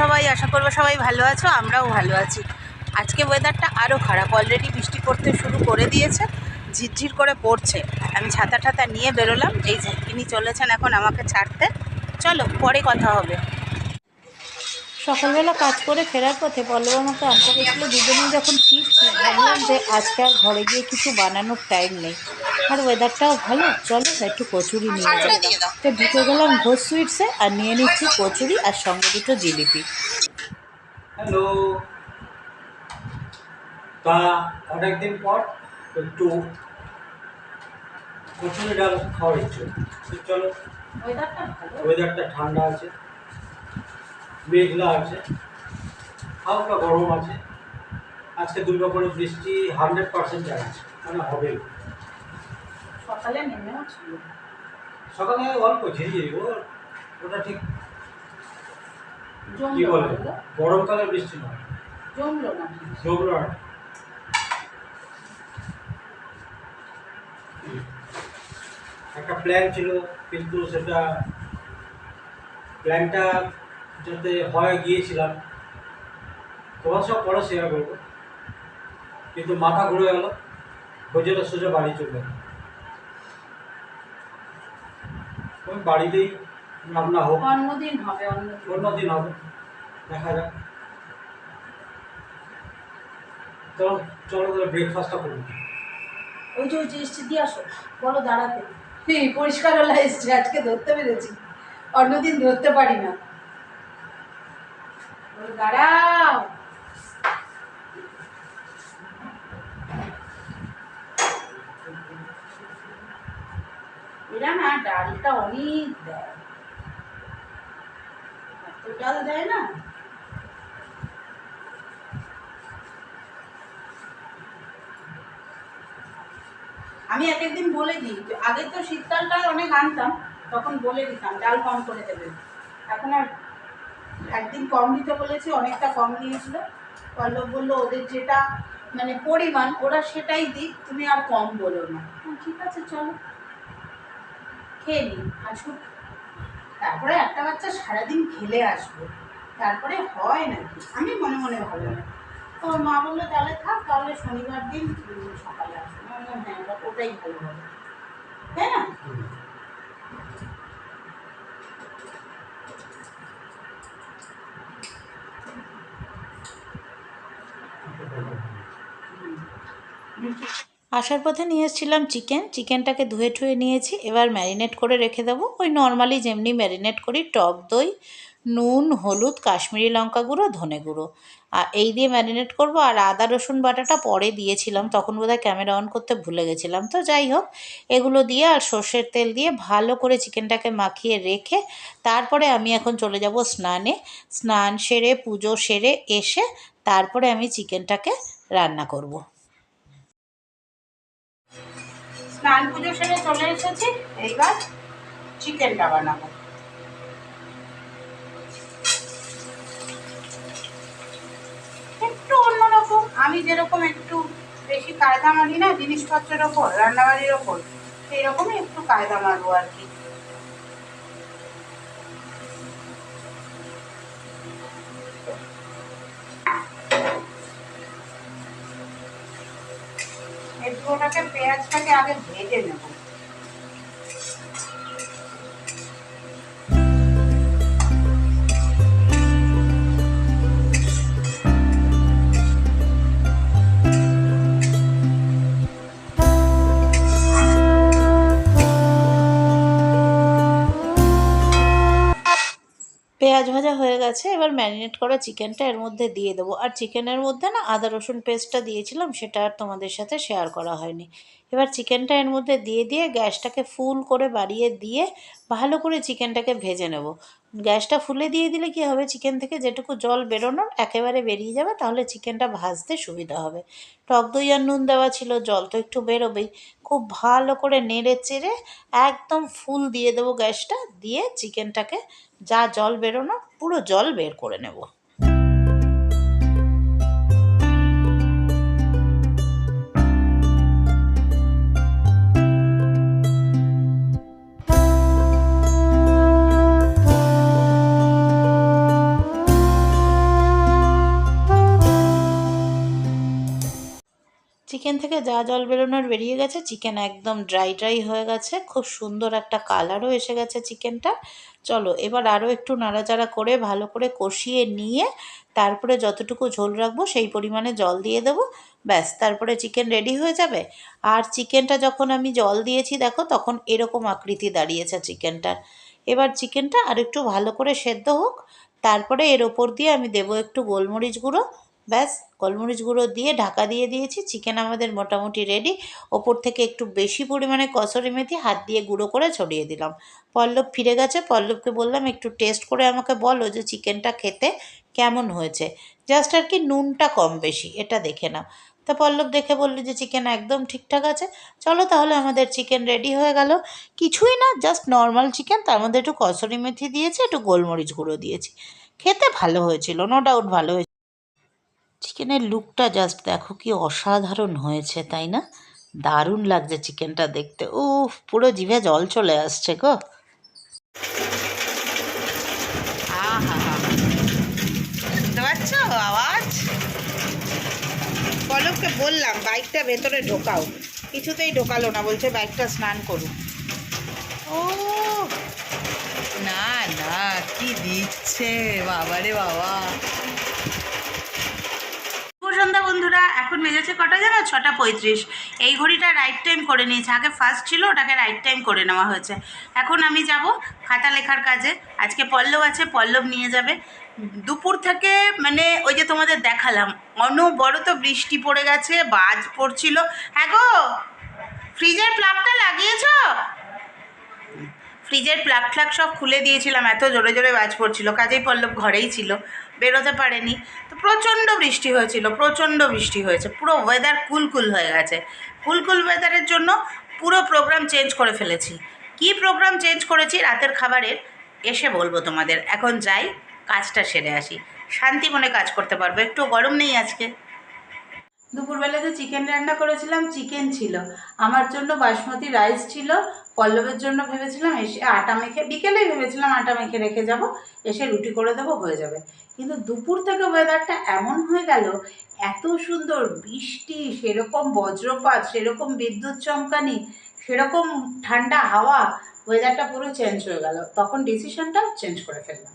সবাই, আশা করব সবাই ভালো আছো, আমরাও ভালো আছি। আজকে ওয়েদারটা আরও খারাপ। অলরেডি বৃষ্টি পড়তে শুরু করে দিয়েছে, ঝিরঝির করে পড়ছে। আমি ছাতা ঠাতা নিয়ে বেরোলাম, এই তিনি চলেছেন এখন আমাকে ছাড়তে। চলো, পরে কথা হবে। সকালবেলা কাজ করে ফেরার পথে পল্লব আমাকে আনতে গেছিল দুজনেই যখন ফিরছি, ভাবলাম যে আজকে ঘরে গিয়ে কিছু বানানোর টাইম নেই। আর ওয়েদারটাও ভালো। চলো একটু কচুরি নিয়ে যাই। তো ঢুকে গেলাম ঘোষ সুইটসে আর নিয়ে নিচ্ছি কচুরি আর সঙ্গে দুটো জিলিপি। হ্যালো তা অনেকদিন পর একটু কচুরি ডাল খাওয়ার ইচ্ছে। চলো ওয়েদারটা ঠান্ডা আছে মেঘলা আছে হালকা গরম আছে। আজকে দুর্গাপুরে বৃষ্টি হান্ড্রেড পার্সেন্ট আছে মানে হবে সকালে নেমেও ছিল সকালে অল্প ঝিরিঝিরি ও ওটা ঠিক কি বলে? গরমকালে বৃষ্টি নয় জমলো না জমলো না। একটা প্ল্যান ছিল কিন্তু সেটা প্ল্যানটা যাতে হয় গিয়েছিলাম। তোমার সব পরে শেয়ার করব। কিন্তু মাথা ঘুরে গেল। গোজেটা সোজা বাড়ি চলে গেল ওই বাড়িতেই রান্না হোক। অন্যদিন হবে অন্যদিন। হবে। দেখা যাক। চলো চলো তাহলে ব্রেকফাস্টটা করব ওই যে ওই যে এসছে দিয়ে আসো। বলো দাঁড়াতে। হ্যাঁ পরিষ্কার হলা এসছে আজকে ধরতে পেরেছি। অন্যদিন ধরতে পারি না। বলো, দাঁড়াও। এরা না ডালটা অনেক দেয়। এত ডাল দেয় না? আমি এক একদিন বলে দিই আগে তো শীতকালটা অনেক আনতাম, তখন বলে দিতাম, ডাল কম করে দেবে। এখন আর একদিন কম দিতে বলেছি, অনেকটা কম দিয়েছিল। পল্লব বলল, ওদের যেটা মানে পরিমাণ, ওরা সেটাই দিক, তুমি আর কম বলো না। ঠিক আছে, চলো। খেয়ে নিই আসুক তারপরে একটা বাচ্চা সারাদিন খেলে আসবে। তারপরে হয় নাকি? আমি মনে মনে ভালো না তো মা বলল, তাহলে থাক, তাহলে শনিবার দিন সকালে আসব। হ্যাঁ ওটাই ভালো হবে। তাই না? আসার পথে নিয়ে এসেছিলাম চিকেন। চিকেনটাকে ধুয়ে ঠুয়ে নিয়েছি। এবার ম্যারিনেট করে রেখে দেবো। ওই নর্মালি যেমনি ম্যারিনেট করি, টক দই, নুন, হলুদ, কাশ্মীরি লঙ্কা গুঁড়ো, ধনে গুঁড়ো। আর এই দিয়ে ম্যারিনেট করব। আর আদা, রসুন বাটাটা পরে দিয়েছিলাম। তখন বোধহয় ক্যামেরা অন করতে ভুলে গেছিলাম। তো যাই হোক, এগুলো দিয়ে আর সর্ষের তেল দিয়ে ভালো করে চিকেনটাকে মাখিয়ে রেখে তারপরে আমি এখন চলে যাব স্নানে। স্নান সেরে, পুজো সেরে এসে তারপরে আমি চিকেনটাকে রান্না করব। স্নান পুজো সেরে চলে এসেছি, এইবার চিকেনটা বানাবো। একটু অন্যরকম আমি যেরকম একটু বেশি কায়দা মারি না, জিনিসপত্রের ওপর, রান্নাবাড়ির ওপর সেই রকমই একটু কায়দা মারবো আর কি। পুরোটাকে পেঁয়াজটাকে আগে ভেজে নেব। পেঁয়াজ ভাজা হয়ে গেছে, এবার ম্যারিনেট করা চিকেনটা এর মধ্যে দিয়ে দেবো। আর চিকেনের মধ্যে না আদা, রসুন পেস্টটা দিয়েছিলাম, সেটা আর তোমাদের সাথে শেয়ার করা হয়নি। এবার চিকেনটা এর মধ্যে দিয়ে দিয়ে গ্যাসটাকে ফুল করে বাড়িয়ে দিয়ে ভালো করে চিকেনটাকে ভেজে নেব। গ্যাসটা ফুলে দিয়ে দিলে কি হবে? চিকেন থেকে যেটুকু জল বেরোনোর একেবারে বেরিয়ে যাবে, তাহলে চিকেনটা ভাজতে সুবিধা হবে। টক দই আর নুন দেওয়া ছিল, জল তো একটু বেরোবেই। খুব ভালো করে নেড়ে চেড়ে একদম ফুল দিয়ে দেবো গ্যাসটা, দিয়ে চিকেনটাকে যা জল বেরোনো পুরো জল বের করে নেব। থেকে যা জল বেরোনোর বেরিয়ে গেছে, চিকেন একদম ড্রাই ড্রাই হয়ে গেছে। খুব সুন্দর একটা কালারও এসে গেছে চিকেনটা। চলো, এবার আরও একটু নাড়াচাড়া করে, ভালো করে কষিয়ে নিয়ে, তারপরে যতটুকু ঝোল রাখব, সেই পরিমাণে জল দিয়ে দেবো। ব্যাস, তারপরে চিকেন রেডি হয়ে যাবে। আর চিকেনটা যখন আমি জল দিয়েছি, দেখো, তখন এরকম আকৃতি দাঁড়িয়েছে চিকেনটার। এবার চিকেনটা আর একটু ভালো করে সেদ্ধ হোক, তারপরে এর ওপর দিয়ে আমি দেবো একটু গোলমরিচ গুঁড়ো। ব্যাস, গোলমরিচ গুঁড়ো দিয়ে ঢাকা দিয়ে দিয়েছি, চিকেন আমাদের মোটামুটি রেডি ওপর থেকে একটু বেশি পরিমাণে কসরি মেথি, হাত দিয়ে গুঁড়ো করে ছড়িয়ে দিলাম। পল্লব ফিরে গেছে, পল্লবকে বললাম, একটু টেস্ট করে আমাকে বলো যে চিকেনটা খেতে কেমন হয়েছে? জাস্ট আর কি নুনটা কম বেশি, এটা দেখে নাও। তা পল্লব দেখে বলল যে চিকেন একদম ঠিকঠাক আছে। চলো তাহলে আমাদের চিকেন রেডি হয়ে গেল। কিছুই না জাস্ট নর্মাল চিকেন তার মধ্যে একটু কসরি মেথি দিয়েছি, একটু গোলমরিচ গুঁড়ো দিয়েছি। খেতে ভালো হয়েছিল নো ডাউট ভালো হয়েছে চিকেনের লুকটা জাস্ট দেখো কি অসাধারণ হয়েছে, তাই না? দারুণ লাগছে চিকেনটা দেখতে। ও পুরো জিভে জল চলে আসছে গো। আওয়াজ? পলককে বললাম বাইকটা ভেতরে ঢোকাও। কিছুতেই ঢোকালো না, বলছে বাইকটা স্নান করুন ও না না, কি দিচ্ছে? বাবারে বাবা। এখন মেজেছে কটা জানো ছটা পঁয়ত্রিশ। এই ঘড়িটা রাইট টাইম করে নিয়েছে। আগে ফার্স্ট ছিল, ওটাকে রাইট টাইম করে নেওয়া হয়েছে। এখন আমি যাব খাতা লেখার কাজে। আজকে পল্লব আছে, পল্লব নিয়ে যাবে। দুপুর থেকে মানে ওই যে তোমাদের দেখালাম, অনবরত বৃষ্টি পড়ে গেছে, বাজ পড়ছিল। হ্যাঁ গো, ফ্রিজের প্লাগটা লাগিয়েছো? ফ্রিজের প্লাগ ফ্লাগ সব খুলে দিয়েছিলাম, এত জোরে জোরে বাজ পড়ছিল। কাজেই পল্লব ঘরেই ছিল, বেরোতে পারেনি। তো প্রচণ্ড বৃষ্টি হয়েছিল, প্রচণ্ড বৃষ্টি হয়েছে, পুরো ওয়েদার কুলকুল হয়ে গেছে। কুলকুল ওয়েদারের জন্য পুরো প্রোগ্রাম চেঞ্জ করে ফেলেছি। কি প্রোগ্রাম চেঞ্জ করেছি? রাতের খাবারের, এসে বলব তোমাদের। এখন যাই, কাজটা সেরে আসি। শান্তি মনে কাজ করতে পারব, একটু গরম নেই আজকে। দুপুরবেলাতে চিকেন রান্না করেছিলাম চিকেন ছিল। আমার জন্য বাসমতি রাইস ছিল পল্লবের জন্য ভেবেছিলাম এসে আটা মেখে, বিকেলেই ভেবেছিলাম আটা মেখে রেখে যাব, এসে রুটি করে দেবো, হয়ে যাবে। কিন্তু দুপুর থেকে ওয়েদারটা এমন হয়ে গেল, এত সুন্দর বৃষ্টি, সেরকম বজ্রপাত, সেরকম বিদ্যুৎ চমকানি, সেরকম ঠান্ডা হাওয়া ওয়েদারটা পুরো চেঞ্জ হয়ে গেল। তখন ডিসিশনটা চেঞ্জ করে ফেললাম।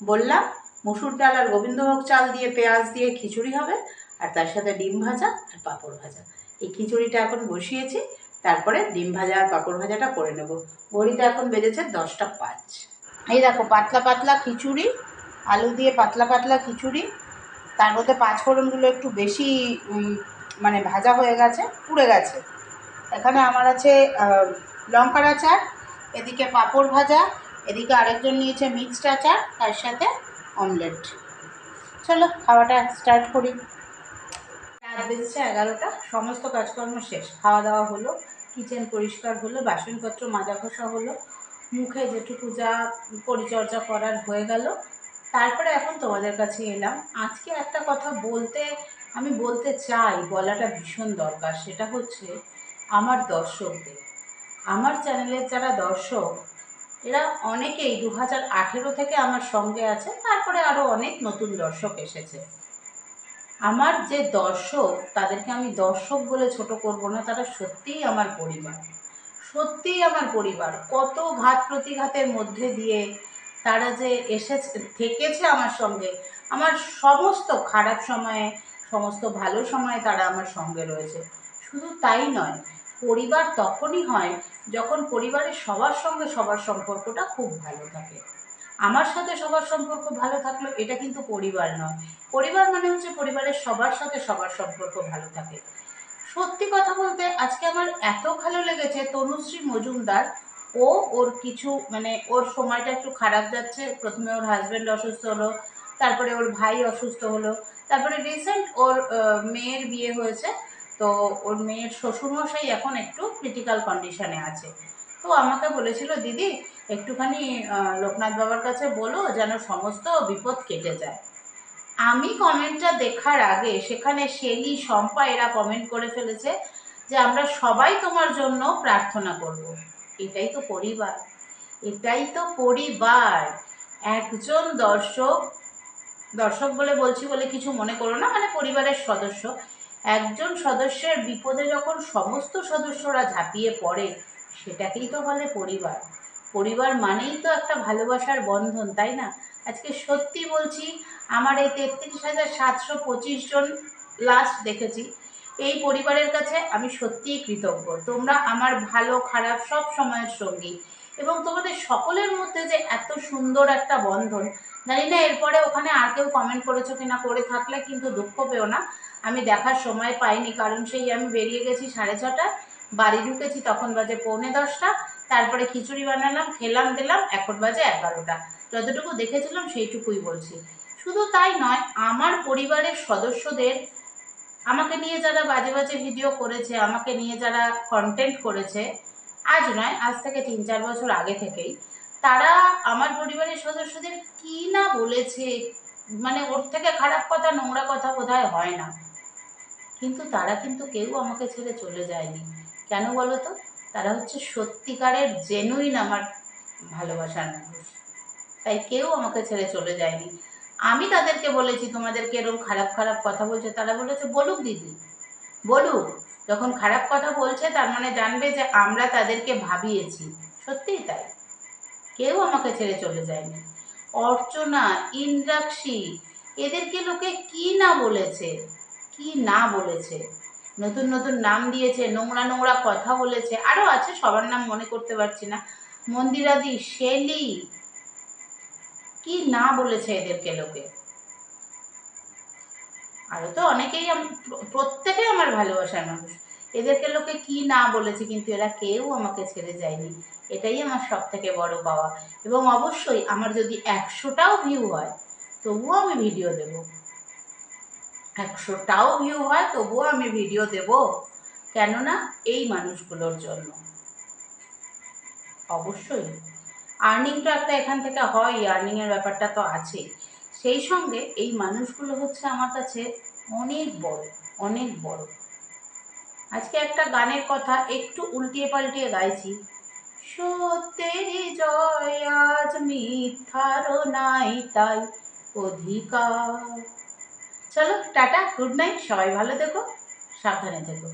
বললাম, মুসুর ডাল আর গোবিন্দভোগ চাল দিয়ে পেঁয়াজ দিয়ে খিচুড়ি হবে, আর তার সাথে ডিম ভাজা আর পাঁপড় ভাজা। এই খিচুড়িটা এখন বসিয়েছি তারপরে ডিম ভাজা আর পাঁপড় ভাজাটা করে নেব। ঘড়িতে এখন বেজেছে দশটা পাঁচ। এই দেখো, পাতলা পাতলা খিচুড়ি, আলু দিয়ে পাতলা পাতলা খিচুড়ি, তার মধ্যে পাঁচফোড়নগুলো একটু বেশি মানে ভাজা হয়ে গেছে, পুড়ে গেছে। এখানে আমার আছে লঙ্কার আচার, এদিকে পাঁপড় ভাজা, এদিকে আরেকজন নিয়েছে মিক্সড আচার, তার সাথে অমলেট চলো, খাওয়াটা স্টার্ট করি। রাত বেজেছে এগারোটা, সমস্ত কাজকর্ম শেষ, খাওয়া দাওয়া হলো। কিচেন পরিষ্কার হলো, বাসনপত্র মাজা ঘষা হলো, মুখে যেটুকু যা পরিচর্যা করার হয়ে গেল। তারপরে এখন তোমাদের কাছে এলাম। আজকে একটা কথা বলতে, আমি বলতে চাই, বলাটা ভীষণ দরকার। সেটা হচ্ছে আমার দর্শকদের। আমার চ্যানেলের যারা দর্শক, এরা অনেকেই দু হাজার আঠেরো থেকে আমার সঙ্গে আছে, তারপরে আরও অনেক নতুন দর্শক এসেছে। আমার যে দর্শক, তাদেরকে আমি দর্শক বলে ছোট করব না, তারা সত্যিই আমার পরিবার। সত্যিই আমার পরিবার। কত ঘাত প্রতিঘাতের মধ্যে দিয়ে তারা যে এসেছে, থেকেছে আমার সঙ্গে, আমার সমস্ত খারাপ সময়ে, সমস্ত ভালো সময়ে তারা আমার সঙ্গে রয়েছে। শুধু তাই নয়, পরিবার তখনই হয় যখন পরিবারের সবার সঙ্গে সবার সম্পর্কটা খুব ভালো থাকে। আমার সাথে সবার সম্পর্ক ভালো থাকল এটা কিন্তু পরিবার নয়। পরিবার মানে হচ্ছে পরিবারের সবার সাথে সবার সম্পর্ক ভালো থাকে। সত্যি কথা বলতে আজকে আমার এত ভালো লেগেছে তনুশ্রী মজুমদার। ও ওর কিছু মানে ওর সময়টা একটু খারাপ যাচ্ছে। প্রথমে ওর হাজব্যান্ড অসুস্থ হলো, তারপরে ওর ভাই অসুস্থ হলো, তারপরে রিসেন্ট ওর মেয়ের বিয়ে হয়েছে। তো ওর মেয়ের শ্বশুরমশাই এখন একটু ক্রিটিক্যাল কন্ডিশনে আছে। তো আমাকে বলেছিল, দিদি একটুখানি লোকনাথ বাবার কাছে বলো যেন সমস্ত বিপদ কেটে যায়। আমি কমেন্টটা দেখার আগে সেখানে শেলি শম্পা এরা কমেন্ট করে ফেলেছে যে আমরা সবাই তোমার জন্য প্রার্থনা করব। এটাই তো পরিবার। এটাই তো পরিবার। একজন দর্শক দর্শক বলে বলছি বলে কিছু মনে করো না মানে পরিবারের সদস্য। একজন সদস্যের বিপদে যখন সমস্ত সদস্যরা ঝাঁপিয়ে পড়ে, সেটাকেই তো বলে পরিবার। পরিবার মানেই তো একটা ভালোবাসার বন্ধন, তাই না? আজকে সত্যি বলছি, আমার এই তেত্রিশ হাজার সাতশো পঁচিশ জন লাস্ট দেখেছি। এই পরিবারের কাছে আমি সত্যিই কৃতজ্ঞ। তোমরা আমার ভালো, খারাপ সব সময়ের সঙ্গী। এবং তোমাদের সকলের মধ্যে যে এত সুন্দর একটা বন্ধন, জানি না এরপরে ওখানে আর কেউ কমেন্ট করেছ কিনা, করে থাকলে কিন্তু দুঃখ পেও না। আমি দেখার সময় পাইনি, কারণ সেই আমি বেরিয়ে গেছি সাড়ে ছটা বাড়ি ঢুকেছি তখন বাজে পৌনে দশটা। তারপরে খিচুড়ি বানালাম, খেলাম, দিলাম, এখন বাজে এগারোটা। যতটুকু দেখেছিলাম সেইটুকুই বলছি। শুধু তাই নয়, আমার পরিবারের সদস্যদের, আমাকে নিয়ে যারা বাজে বাজে ভিডিও করেছে, আমাকে নিয়ে যারা কন্টেন্ট করেছে, আজ নয়, আজ থেকে তিন চার বছর আগে থেকেই, তারা আমার পরিবারের সদস্যদের কি না বলেছে মানে ওর থেকে খারাপ কথা, নোংরা কথা বোধহয় হয় না। কিন্তু তারা কিন্তু কেউ আমাকে ছেড়ে চলে যায়নি। কেন বলো তো? তারা হচ্ছে সত্যিকারের জেনুইন আমার ভালোবাসার মানুষ। তাই কেউ আমাকে ছেড়ে চলে যায়নি। আমি তাদেরকে বলেছি তোমাদেরকে এরকম খারাপ খারাপ কথা বলছে? তারা বলেছে, বলুক দিদি, বলুক। যখন খারাপ কথা বলছে, তার মানে জানবে যে আমরা তাদেরকে ভাবিয়েছি। সত্যিই তাই। কেউ আমাকে ছেড়ে চলে যায়নি। অর্চনা, ইন্দ্রাক্ষী, এদেরকে লোকে কি না বলেছে? কি না বলেছে? নতুন নতুন নাম দিয়েছে, নোংরা নোংরা কথা বলেছে আরও আছে, সবার নাম মনে করতে পারছি না। মন্দিরাদি, শেলি, কি না বলেছে এদেরকে লোকে? আরও তো অনেকেই আম- প্র- প্রত্যেকেই আমার ভালোবাসার মানুষ। এদেরকে লোকে কি না বলেছে, কিন্তু এরা কেউ আমাকে ছেড়ে যায়নি। এটাই আমার সব থেকে বড় পাওয়া। এবং অবশ্যই আমার যদি একশোটাও ভিউ হয়, তবুও আমি ভিডিও দেব। একশোটাও ভিউ হয়, তবুও আমি ভিডিও দেব, কেননা এই মানুষগুলোর জন্য। অবশ্যই। আর্নিং তো একটা এখান থেকে হয় আর্নিংয়ের ব্যাপারটা তো আছে। সেই সঙ্গে এই মানুষগুলো হচ্ছে আমার কাছে অনেক বড় অনেক বড়। আজকে একটা গানের কথা একটু উল্টিয়ে পাল্টিয়ে গাইছি। সত্যের জয় আজ মিথ্যারও নাই তাই অধিকার। চলো টাটা গুড নাইট সবাই ভালো থেকো সাবধানে থেকো।